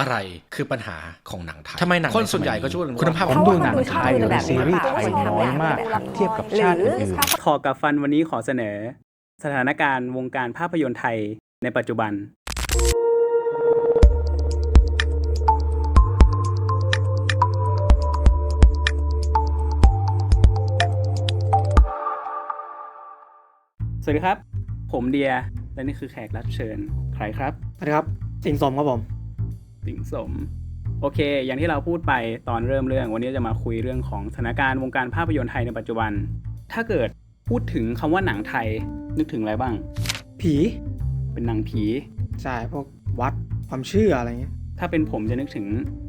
อะไรคือปัญหาของหนังไทยทำไมหนังคนส่วนใหญ่ก็ช่วยคุณภาพคุณผมภาพดูหนังไทยหรือซีรีส์ไทยน้อยมากครับเทียบกับชาติอื่นคอกับฟันวันนี้ขอเสนอ สถานการณ์วงการภาพยนตร์ไทยในปัจจุบันสวัสดีครับ ผมเดีย และนี่คือแขกรับเชิญ ใครครับ สวัสดีครับ สิงสมครับผม สิงสม โอเค อย่างที่เราพูดไปตอนเริ่มเรื่อง วันนี้จะมาคุยเรื่องของสถานการณ์วงการภาพยนตร์ไทยในปัจจุบัน ถ้าเกิดพูดถึงคำว่าหนังไทยนึกถึงอะไรบ้าง ผี เป็นหนังผี ใช่ พวกวัดความเชื่ออะไรเงี้ย ถ้าเป็นผมจะนึกถึง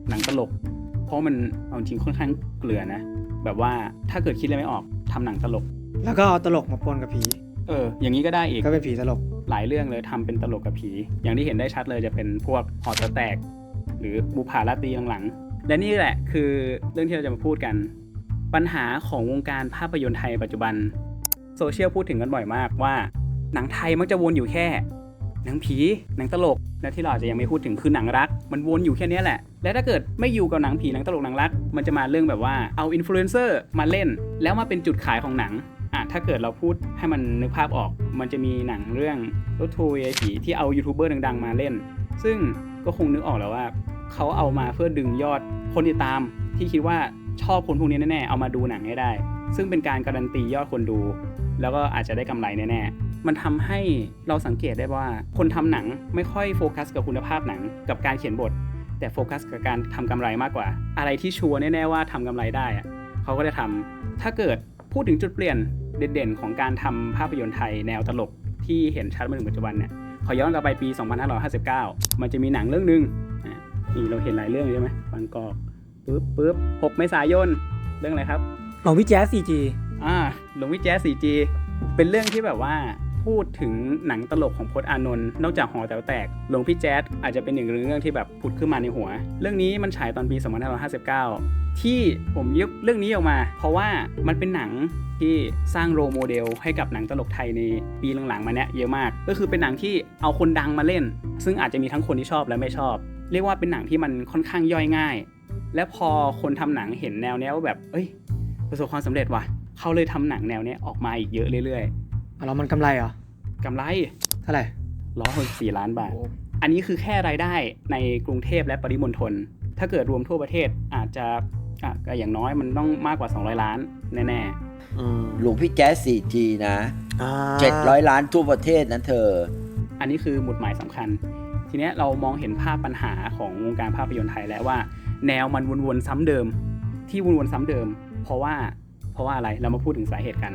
หนังตลก เพราะมันเอาจริงค่อนข้างเกลือนะ แบบว่าถ้าเกิดคิดอะไรไม่ออกทำหนังตลก แล้วก็เอาตลกมาปนกับผี เออ อย่างนี้ก็ได้อีก ก็เป็นผีตลก หลายเรื่องเลยทำเป็นตลกกับผี อย่างที่เห็นได้ชัดเลยจะเป็นพวกหอแต๋วแตก หรือบุพาราตรีหลังๆ และนี่แหละคือเรื่องที่เราจะมาพูดกัน ปัญหาของวงการภาพยนตร์ไทยปัจจุบัน โซเชียลพูดถึงกันบ่อยมากว่า หนังไทยมักจะวนอยู่แค่หนังผี หนังตลก และที่เราอาจจะยังไม่พูดถึงคือหนังรัก มันวนอยู่แค่นี้แหละ และถ้าเกิดไม่อยู่กับหนังผี หนังตลก หนังรัก มันจะมาเรื่องแบบว่า เอาอินฟลูเอนเซอร์มาเล่น แล้วมาเป็นจุดขายของหนัง อะ ถ้าเกิดเราพูดให้มันนึกภาพออก มันจะมีหนังเรื่องรถทัวร์ผีที่เอายูทูบเบอร์ดังๆ มาเล่น ซึ่งก็คงนึกออกแล้วว่า เขาเอามาเพื่อดึงยอดคนติดตามที่คิดว่าชอบคนพวกนี้แน่ๆ เอามาดูหนังให้ได้ ซึ่งเป็นการการันตียอดคนดู แล้วก็อาจจะได้กำไรแน่ๆ มันทำให้เราสังเกตได้ว่า คนทำหนังไม่ค่อยโฟกัสกับคุณภาพหนังกับการเขียนบท แต่โฟกัสกับการทำกำไรมากกว่า อะไรที่ชัวร์แน่ๆว่าทำกำไรได้เขาก็จะทำถ้าเกิดพูดถึงจุดเปลี่ยนเด่นๆ ของการทำภาพยนตร์ไทยแนวตลกที่เห็นชัดมาถึงปัจจุบันเนี่ยขอย้อนกลับไปปี 2559 มันจะมีหนังเรื่องหนึ่ง นี่เราเห็นหลายเรื่องใช่ไหมบางกอกปึ๊บปึ๊บ6เมษายนเรื่องอะไรครับหลวงพี่แจ๊สซีจีอ่าหลวงพี่แจ๊ส 4G เป็นเรื่องที่แบบว่าพูดถึงหนังตลกของพจน์อานนท์นอกจากหอแต๋วแตกหลวงพี่แจ๊สอาจจะเป็นหนึ่งเรื่องที่แบบผุดขึ้นมาในหัว เรื่องนี้มันฉายตอนปี 2559 ที่ผมยกเรื่องนี้ออกมา เพราะว่ามันเป็นหนังที่สร้างโรลโมเดลให้กับหนังตลกไทยในปีหลังๆมาเนี้ยเยอะมาก ก็คือเป็นหนังที่เอาคนดังมาเล่น ซึ่งอาจจะมีทั้งคนที่ชอบและไม่ชอบ เรียกว่าเป็นหนังที่มันค่อนข้างย่อยง่าย และพอคนทำหนังเห็นแนวเนี้ยว่าแบบ เอ้ย ประสบความสำเร็จว่ะเขาเลยทำหนังแนวเนี้ยออกมาอีกเยอะเรื่อยเอาแล้วมันกำไรเหรอๆกำไรเท่าไหร่ร้อยสี่ล้านบาท อันนี้คือแค่รายได้ในกรุงเทพและปริมณฑลถ้าเกิดรวมทั่วประเทศอาจจะอะก็อย่างน้อยมันต้องมากกว่า 200 ล้านแน่หลวงพี่แจ๊ส 4G นะ 700 ล้านทั่วประเทศนะเธอๆอันนี้คือหมุดหมายสำคัญ ทีเนี้ยเรามองเห็นภาพปัญหาของวงการภาพยนตร์ไทยแล้วว่า แนวมันวนๆซ้ำเดิม ที่วนๆซ้ำเดิม เพราะว่าเพราะว่าอะไรเรามาพูดถึงสาเหตุกัน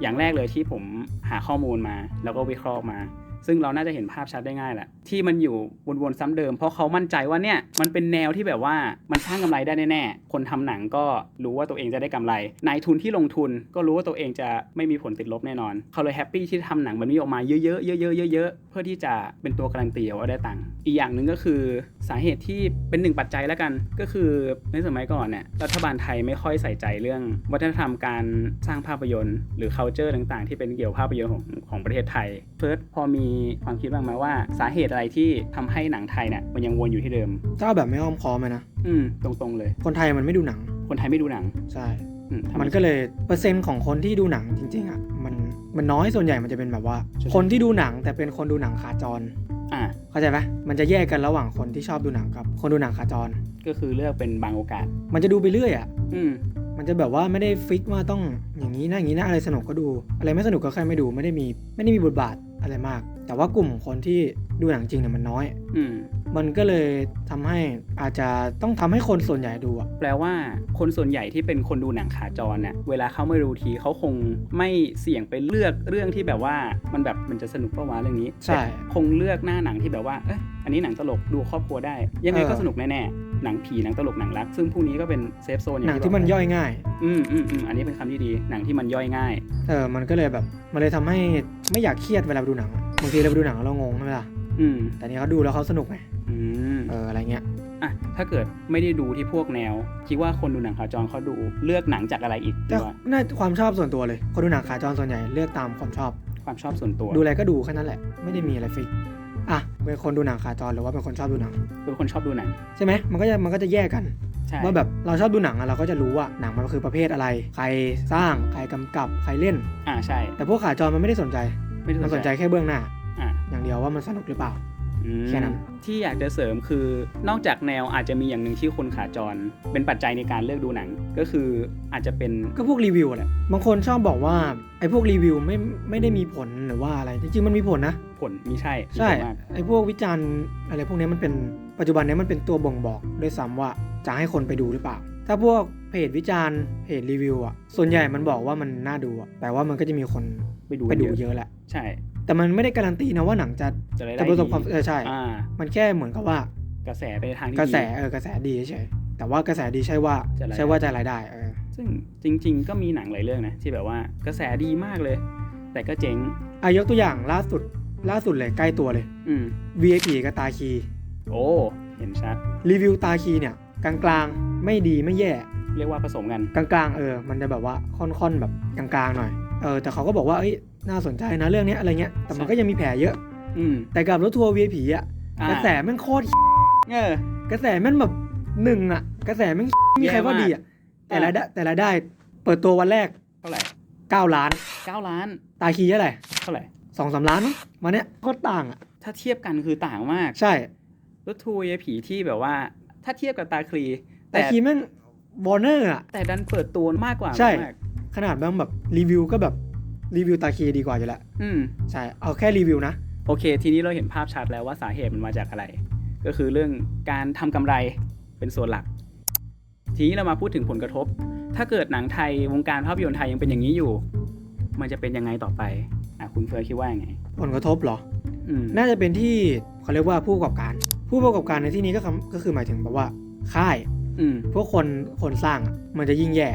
อย่างแรกเลยที่ผมหาข้อมูลมา แล้วก็วิเคราะห์มา ซึ่งเราน่าจะเห็นภาพชัดได้ง่ายแหละ ที่มันอยู่วนๆซ้ำเดิม เพราะเขามั่นใจว่าเนี่ยมันเป็นแนวที่แบบว่ามันสร้างกำไรได้แน่ๆคนทำหนังก็รู้ว่าตัวเองจะได้กำไรนายทุนที่ลงทุนก็รู้ว่าตัวเองจะไม่มีผลติดลบแน่นอน เขาเลยแฮปปี้ที่ทำหนังแบบนี้ออกมาเยอะๆเยอะๆเยอะๆเพื่อที่จะเป็นตัวการันตีว่าได้ตังค์อีกอย่างหนึ่งก็คือสาเหตุที่เป็นหนึ่งปัจจัยแล้วกัน ก็คือในสมัยก่อนเนี่ยรัฐบาลไทยไม่ค่อยใส่ใจเรื่อง วัฒนธรรมการสร้างภาพยนตร์ หรือ culture ต่างๆ ที่เป็นเกี่ยวภาพยนตร์ของของประเทศไทยเฟิร์สพอมีความคิดบ้างไหมว่าสาเหตุอะไรที่ทำให้หนังไทยเนี่ยมันยังวนอยู่ที่เดิมถ้าเอาแบบไม่อ้อมค้อมเลยนะอืมตรงๆเลย คนไทยมันไม่ดูหนัง คนไทยไม่ดูหนังใช่อืทำไมันก็เลยเปอร์เซ็นต์ของคนที่ดูหนังจริงๆอะมันมันน้อยส่วนใหญ่มันจะเป็นแบบว่าใช่คนที่ดูหนังแต่เป็นคนดูหนังขาจรอ่าเข้าใจไหมมันจะแยกกันระหว่างคนที่ชอบดูหนังกับ คนดูหนังขาจร ก็คือเลือกเป็นบางโอกาส มันจะดูไปเรื่อยอะ อืมมันจะแบบว่าไม่ได้ฟิกว่าต้องอย่างนี้นะอย่างนี้นะอะไรสนุกก็ดู อะไรไม่สนุกก็แค่ไม่ดูไม่ได้มีไม่ได้มีบทบาท อะไรมาก แต่ว่ากลุ่มคนที่ดูหนังจริงเนี่ยมันน้อย อืม มันก็เลยทำให้อาจจะต้องทำให้คนส่วนใหญ่ดูอะแปลว่าคนส่วนใหญ่ที่เป็นคนดูหนังขาจรเนี่ยเวลาเขาไม่ดูทีเขาคงไม่เสี่ยงไปเลือกเรื่องที่แบบว่ามันแบบมันจะสนุกเปล่าวะเรื่องนี้ใช่แต่คงเลือกหน้าหนังที่แบบว่าเอ๊ะอันนี้หนังตลกดูครอบครัวได้ ยังไงก็เออสนุกแน่ๆหนังผีหนังตลกหนังรัก ซึ่งพวกนี้ก็เป็นเซฟโซนอย่าหนังที่ที่บมันอกย่อยง่าย อืมอืมอืมอันนี้เป็นคำที่ดีหนังที่มันย่อยง่ายเออมันก็เลยแบบมันเลยทำให้ไม่อยากเครียดเวลาไปดูหนังอะบางทีเราไปดูหนังแล้วเรางงใช่ไหมล่ะ อืมแต่นี่เขาดูแล้วเขาสนุกไงอืมเอออะไรเงี้ยอะถ้าเกิดไม่ได้ดูที่พวกแนว คิดว่าคนดูหนังขาจรเขาดูเลือกหนังจากอะไรอีกแต่ว่าน่าความชอบส่วนตัวเลย คนดูหนังขาจรส่วนใหญ่เลือกตามความชอบ ความชอบส่วนตัวดูอะไรก็ดูแค่นั้นแหละ ไม่ได้มีอะไรฟิกอะเป็นคนดูหนังขาจรหรือว่าเป็นคนชอบดูหนังเป็นคนชอบดูหนังใช่ไหมมันก็จะมันก็จะแยกกันใช่ว่าแบบเราชอบดูหนังอะเราก็จะรู้ว่าหนังมันคือประเภทอะไร ใครสร้างใครกำกับใครเล่น อ่าใช่ แต่พวกขาจรมันไม่ได้สนใจไม่ได้มันสนใจแค่เบื้องหน้า อ่าอย่างเดียวว่ามันสนุกหรือเปล่าอืมแค่นั้นที่อยากจะเสริมคือนอกจากแนวอาจจะมีอย่างหนึ่งที่คนขาจร เป็นปัจจัยในการเลือกดูหนัง ก็คืออาจจะเป็นก็พวกรีวิวแหละบางคนชอบบอกว่าไอ้พวกรีวิวไม่ไม่ได้มีผลหรือว่าอะไรจริงๆมันมีผลนะ ผลมีใช่มีใช่ผลมากไอ้พวกวิจารณ์อะไรพวกนี้มันเป็นปัจจุบันเนี้มันเป็นตัวบ่งบอกด้วยซ้ำว่าจะให้คนไปดูหรือเปล่า ถ้าพวกเพจวิจารณ์เพจรีวิวอะส่วนใหญ่มันบอกว่ามันน่าดูอะแต่ว่ามันก็จะมีคนไปดูไปกันดูเยอะเยอะแหละใช่ แต่มันไม่ได้การันตีนะว่าหนังจะจะได้จะประสบความดีเออใช่อ่ามันแค่เหมือนกับว่า กระแสไปในทางที่กระแสดีเออกระแสดีเฉยๆแต่ว่ากระแสดีใช่ว่าจะรายได้ใช่ว่าจะรายได้เออซึ่งจริง ๆ ก็มีหนังหลายเรื่องนะที่แบบว่ากระแสดีมากเลย แต่ก็เจ๊งอายกตัวอย่างล่าสุดล่าสุดเลยใกล้ตัวเลย อืม VIP กับตาคี โอ้เห็นชัดรีวิวตาคีเนี่ย กลางๆไม่ดีไม่แย่ เรียกว่าผสมกันกลางๆเออ มันจะแบบว่าค่อนๆแบบกลางๆหน่อยเออแต่เขาก็บอกว่าเอ้ย น่าสนใจนะเรื่องเนี้ยอะไรเงี้ยแต่มันใช่ก็ยังมีแผลเยอะ อืมแต่กับรถทัวร์ VIP อะอ่ากระแสแม่งโคตรเออกระแสแม่งแบบหนึ่งอะ กระแสแม่งมีใครว่าดีอะแต่รายได้แต่รายได้ เปิดตัววันแรกเท่าไหร่9ล้านเก้าล้าน ตาคีเท่าไหร่เท่าไหร่สองสามล้านมั้งมาเนี้ยโคตรต่างอะถ้าเทียบกันคือต่างมาก ใช่รถทัวร์ยายผีที่แบบว่า ถ้าเทียบกับตาคลีตาคีแม่งวอร์เนอร์อะแต่ดันเปิดตัวมากกว่าใช่มากขนาดแม่งแบบรีวิวก็แบบ รีวิวตาคีดีกว่าอยู่แล้วอืม ใช่เอาแค่รีวิวนะ โอเค ทีนี้เราเห็นภาพชัดแล้วว่าสาเหตุมันมาจากอะไร ก็คือเรื่องการทำกำไรเป็นส่วนหลัก ทีนี้เรามาพูดถึงผลกระทบ ถ้าเกิดหนังไทยวงการภาพยนตร์ไทยยังเป็นอย่างนี้อยู่ มันจะเป็นยังไงต่อไปอะคุณเฟิร์สคิดว่ายังไง ผลกระทบเหรอ อืมน่าจะเป็นที่เขาเรียกว่าผู้ประกอบการ ผู้ประกอบการในที่นี้ก็คำก็คือหมายถึงแบบว่าค่าย อืมพวกคนคนสร้างอะมันจะยิ่งแย่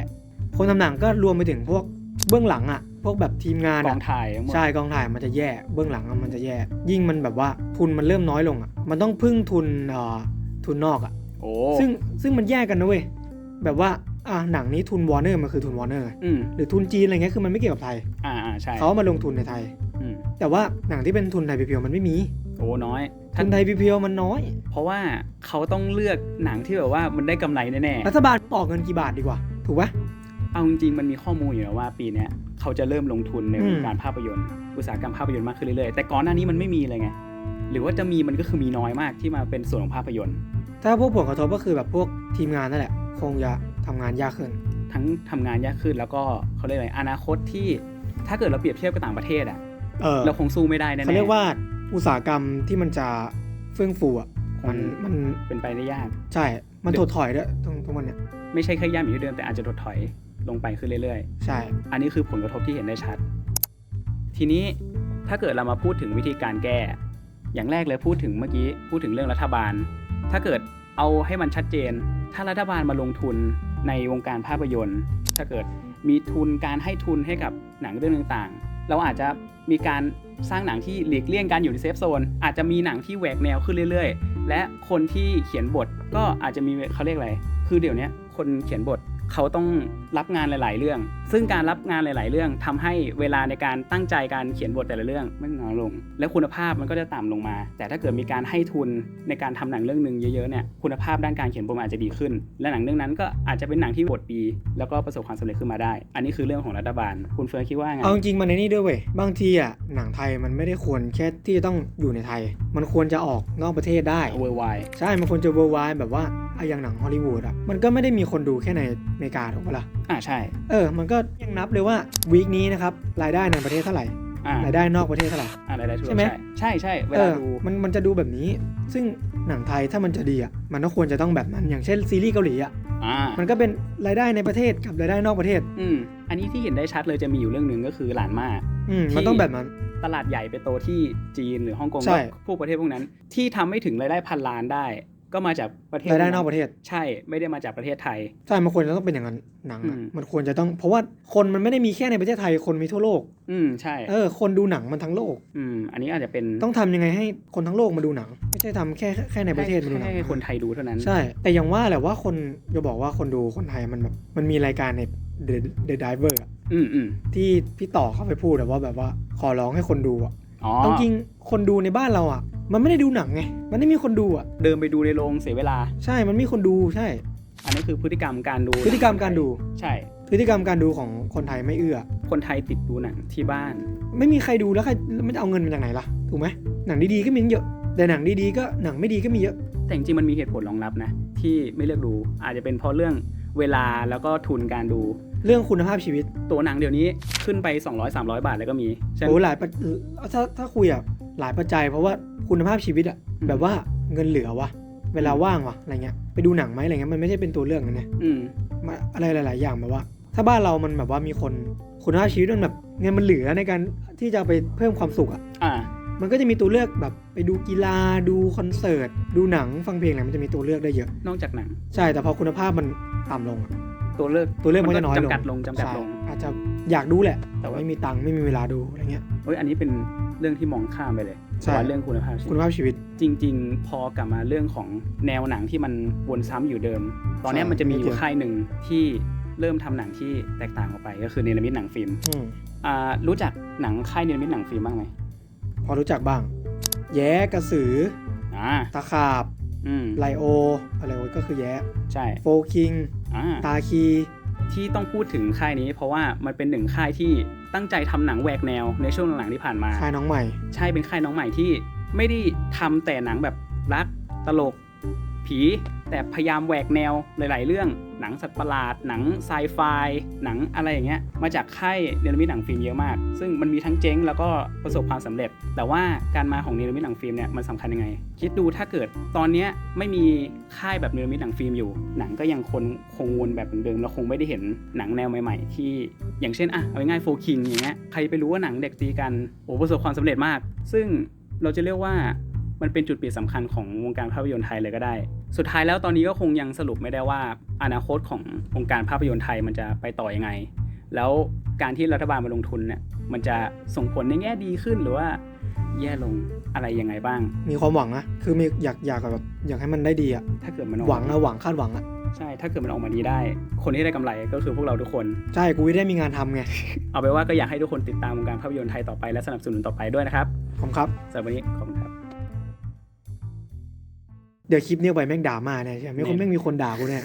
คนทำหนังก็รวมไปถึงพวกเบื้องหลังอะ พวกแบบทีมงานกอะองถ่ายทั้งหมดใช่กองถ่ายมันจะแย่ เบื้องหลังอะมันจะแย่ ยิ่งมันแบบว่าทุนมันเริ่มน้อยลงอะ มันต้องพึ่งทุนเอ่อทุนนอกอะโอ้ซึ่งซึ่งมันแยกกันนะเว้ยแบบว่าอะหนังนี้ทุนวอร์เนอร์มันคือทุนวอร์เนอร์อืมหรือทุนจีนอะไรเงี้ยคือมันไม่เกี่ยวกับไทยอ่าอ่าใช่เขาเอามาลงทุนในไทยอืมแต่ว่าหนังที่เป็นทุนไทยเพียวๆมันไม่มีโอ้น้อยทุนไทยเพียวๆมันน้อย เพราะว่าเขาต้องเลือกหนังที่แบบว่ามันได้กำไรแน่รัฐบาลออกเงินกี่บาทดีกว่า ถูกปะๆเอาจริงๆมันมีข้อมูลอยู่นะว่าปีเนี้ย เขาจะเริ่มลงทุนในอืวมงการภาพยนตร์ อุตสาหกรรมภาพยนตร์มากขึ้นเรื่อยๆแต่ก่อนหน้านี้มันไม่มีเลยไงหรือว่าจะมีมันก็คือมีน้อยมากที่มาเป็นส่วนของภาพยนตร์ ถ้าพวกผลกระทบก็คือแบบพวกทีมงานนั่นแหละ คงจะทำงานยากขึ้น ทั้งทำงานยากขึ้นแล้วก็เขาเรียกอะไรอนาคตที่ถ้าเกิดเราเปรียบเทียบกับต่างประเทศอะเออเราคงสู้ไม่ได้แน่ๆเขาเรียกว่าอุตสาหกรรมที่มันจะเฟื่องฟูอะมันมันเป็นไปได้ยาก ใช่ มันถดถอยด้วยตรงตรงมันเนี่ยไม่ใช่แค่ย่ำอยู่ที่เดิมแต่อาจจะถดถอย ลงไปขึ้นเรื่อยใช่ๆอันนี้คือผลกระทบที่เห็นได้ชัด ทีนี้ถ้าเกิดเรามาพูดถึงวิธีการแก้ อย่างแรกเลยพูดถึงเมื่อกี้พูดถึงเรื่องรัฐบาล ถ้าเกิดเอาให้มันชัดเจน ถ้ารัฐบาลมาลงทุนในวงการภาพยนตร์ ถ้าเกิดมีทุนการให้ทุนให้กับหนังเรื่องต่างๆ เราอาจจะมีการสร้างหนังที่หลีกเลี่ยงการอยู่ในเซฟโซน อาจจะมีหนังที่แหวกแนวขึ้นเรื่อย ๆ และคนที่เขียนบทก็อาจจะมีเขาเรียกอะไร คือเดี๋ยวเนี้ยคนเขียนบท เขาต้องรับงานหลาย ๆ เรื่อง ซึ่งการรับงานหลาย ๆ เรื่องทำให้เวลาในการตั้งใจการเขียนบทแต่ละเรื่องมันน้อยลง และคุณภาพมันก็จะต่ำลงมา แต่ถ้าเกิดมีการให้ทุนในการทำหนังเรื่องหนึ่งเยอะ ๆ เนี่ย คุณภาพด้านการเขียนบทมันอาจจะดีขึ้น และหนังเรื่องนั้นก็อาจจะเป็นหนังที่บทดี แล้วก็ประสบความสำเร็จขึ้นมาได้ อันนี้คือเรื่องของรัฐบาล คุณเฟิร์นคิดว่าไง เอาจริงๆมันในนี่ด้วยเว้ย บางทีอะหนังไทยมันไม่ได้ควรแค่ที่จะต้องอยู่ในไทย มันควรจะออกนอกประเทศได้เวอร์ไวใช่ มันควรจะ worldwide แบบว่าอะอย่างหนังฮอลลีวูดอะ มันก็ไม่ได้มีคนดูแค่ในอเมริกาถูกปะล่ะอ่าใช่ เออ มันก็ยังนับเลยว่าวีคนี้นะครับรายได้ในประเทศเท่าไหร่อ่ารายได้นอกประเทศเท่าไหร่อะไรได้ทั่วใช่ไหมใช่ใช่เวเอลาอดูมันมันจะดูแบบนี้ ซึ่งหนังไทยถ้ามันจะดีอะมันก็ควรจะต้องแบบนั้น อย่างเช่นซีรีส์เกาหลีอะอ่ามันก็เป็นรายได้ในประเทศกับรายได้นอกประเทศ อืมอันนี้ที่เห็นได้ชัดเลยจะมีอยู่เรื่องหนึ่งก็คือหลานมาอืมที่มันต้องแบบนั้นตลาดใหญ่ไปโตที่จีนหรือฮ่องกงใช่พวกประเทศพวกนั้น ที่ทำไม่ถึงรายได้พันล้านได้ ก็มาจากประเทศรายได้นอกประเทศ ใช่ไม่ได้มาจากประเทศไทย ใช่มันควรจะต้องเป็นอย่างนั้นหนังอะอืม มันควรจะต้องเพราะว่าคนมันไม่ได้มีแค่ในประเทศไทยคนมีทั่วโลกอืมใช่เออคนดูหนังมันทั้งโลก อืมอันนี้อาจจะเป็นต้องทำยังไงให้คนทั้งโลกมาดูหนัง ไม่ใช่ทำแค่แค่ในประเทศมาดูหนังให้คนไทยดูเท่านั้น ใช่ แต่อย่างว่าแหละว่าคนจะบอกว่าคนดูคนไทยมันแบบมันมีรายการใน The The Diver อะอืมอืมที่พี่ต่อเขาไปพูดอะว่าแบบว่าขอร้องให้คนดูอะอ๋อ เอาจริงคนดูในบ้านเราอะ มันไม่ได้ดูหนังไง มันไม่มีคนดูอะ เดินไปดูในโรงเสียเวลา ใช่ มันมีคนดูใช่ อันนี้คือพฤติกรรมการดู พฤติกรรมการดู ใช่ พฤติกรรมการดูของคนไทยไม่เอื้อ คนไทยติดดูหนังที่บ้าน ไม่มีใครดูแล้วใครไม่จะเอาเงินมาจากไหนล่ะ ถูกไหมหนังดีๆก็มีเยอะ แต่หนังดีๆก็หนังไม่ดีก็มีเยอะ แต่จริงๆมันมีเหตุผลรองรับนะที่ไม่เลือกดู อาจจะเป็นเพราะเรื่อง เวลาแล้วก็ทุนการดู เรื่องคุณภาพชีวิตตัวหนังเดี๋ยวนี้ขึ้นไป 200-300 บาทแล้วก็มีฉะนั้นโอ้หลายปัจถ้าถ้าคุยอะหลายปัจจัย เพราะว่าคุณภาพชีวิตอะอืมแบบว่าเงินเหลือวะเวลาว่างวะอะไรเงี้ยไปดูหนังไหมอะไรเงี้ยมันไม่ใช่เป็นตัวเลือกนะเนี่ยอืมมาอะไรหลาย ๆ อย่างแบบว่า ถ้าบ้านเรามันแบบว่ามีคนคุณภาพชีวิตมันแบบเงินมันเหลือในการที่จะเอาไปเพิ่มความสุขอะอ่า มันก็จะมีตัวเลือกแบบไปดูกีฬาดูคอนเสิร์ต ดูหนังฟังเพลงอะไรมันจะมีตัวเลือกได้เยอะ นอกจากหนัง ใช่แต่พอคุณภาพมันต่ำลงอะตัวเลือกตัวเลือกมันก็จะน้อยลงจำกัดลงจำกัดลง ใช่อาจจะอยากดูแหละแต่แต่ว่าไม่มีตังค์ไม่มีเวลาดูอะไรเงี้ย เฮ้ยอันนี้เป็นเรื่องที่มองข้ามไปเลยใช่ ว่าเรื่องคุณภาพชีคุวิณตภาพชีวิต จริง ๆ พอกลับมาเรื่องของแนวหนังที่มันวนซ้ำอยู่เดิม ตอนเนี้ยใช่มันจะมีอไม่เกี่ยู่ยว ค่ายหนึ่งที่เริ่มทำหนังที่แตกต่างออกไป ก็คือเนรมิตหนังฟิล์มอืมอ่ารู้จักหนังค่ายเนรมิตหนังฟิล์มบ้างไหมพ อรู้จักบ้าง แย้กระสืออ่าตะขาบอืมไลโออะไรวะก็คือแย้ใช่โฟคิง อ่าตาคี ที่ต้องพูดถึงค่ายนี้ เพราะว่ามันเป็นหนึ่งค่ายที่ตั้งใจทำหนังแหวกแนวในช่วงหลังๆที่ผ่านมา ค่ายน้องใหม่ ใช่เป็นค่ายน้องใหม่ที่ไม่ได้ทำแต่หนังแบบรักตลก ผี แต่พยายามแหวกแนวหลาย ๆ เรื่อง หนังสัตว์ประหลาด หนังไซไฟ หนังอะไรอย่างเงี้ย มาจากค่ายเนรมิตหนังฟิล์มเยอะมาก ซึ่งมันมีทั้งเจ๊งแล้วก็ประสบความสำเร็จ แต่ว่าการมาของเนรมิตหนังฟิล์มเนี่ยมันสำคัญยังไง คิดดูถ้าเกิดตอนเนี้ยไม่มีค่ายแบบเนรมิตหนังฟิล์มอยู่ หนังก็ยังคนคงวนแบบเดิมๆแล้วคงไม่ได้เห็นหนังแนวใหม่ ๆ ที่อย่างเช่นอะเอาง่ายโฟคิงอย่างเงี้ย ใครไปรู้ว่าหนังเด็กตีกัน โอ้ประสบความสำเร็จมาก ซึ่งเราจะเรียกว่ามันเป็นจุดเปลี่ยนสำคัญของวงการภาพยนตร์ไทยเลยก็ได้ สุดท้ายแล้วตอนนี้ก็คงยังสรุปไม่ได้ว่า อนาคตของวงการภาพยนตร์ไทยมันจะไปต่อยังไง แล้วการที่รัฐบาลมาลงทุนเนี่ยมันจะส่งผลในแง่ดีขึ้นหรือว่าแย่ลงอะไรยังไงบ้าง มีความหวังนะคือมีอยากอยากแบบอยากให้มันได้ดีอะถ้าเกิดมันออกหวังอะหวังคาดหวังอะใช่ ถ้าเกิดมันออกมาดีได้ คนที่ได้กำไรก็คือพวกเราทุกคน ใช่ กูได้มีงานทำไง เอาไปนว่าก็อยากให้ทุกคนติดตามวงการภาพยนตร์ไทยต่อไปและสนับสนุนต่อไปด้วยนะครับ ขอบคุณครับสำหรับวันนี้ขอบคุณครับ เดี๋ยวคลิปนี้ไปแม่งด่ามาเนี่ยใช่ไหมไม่คนแม่งมีคนด่ากูเนี่ย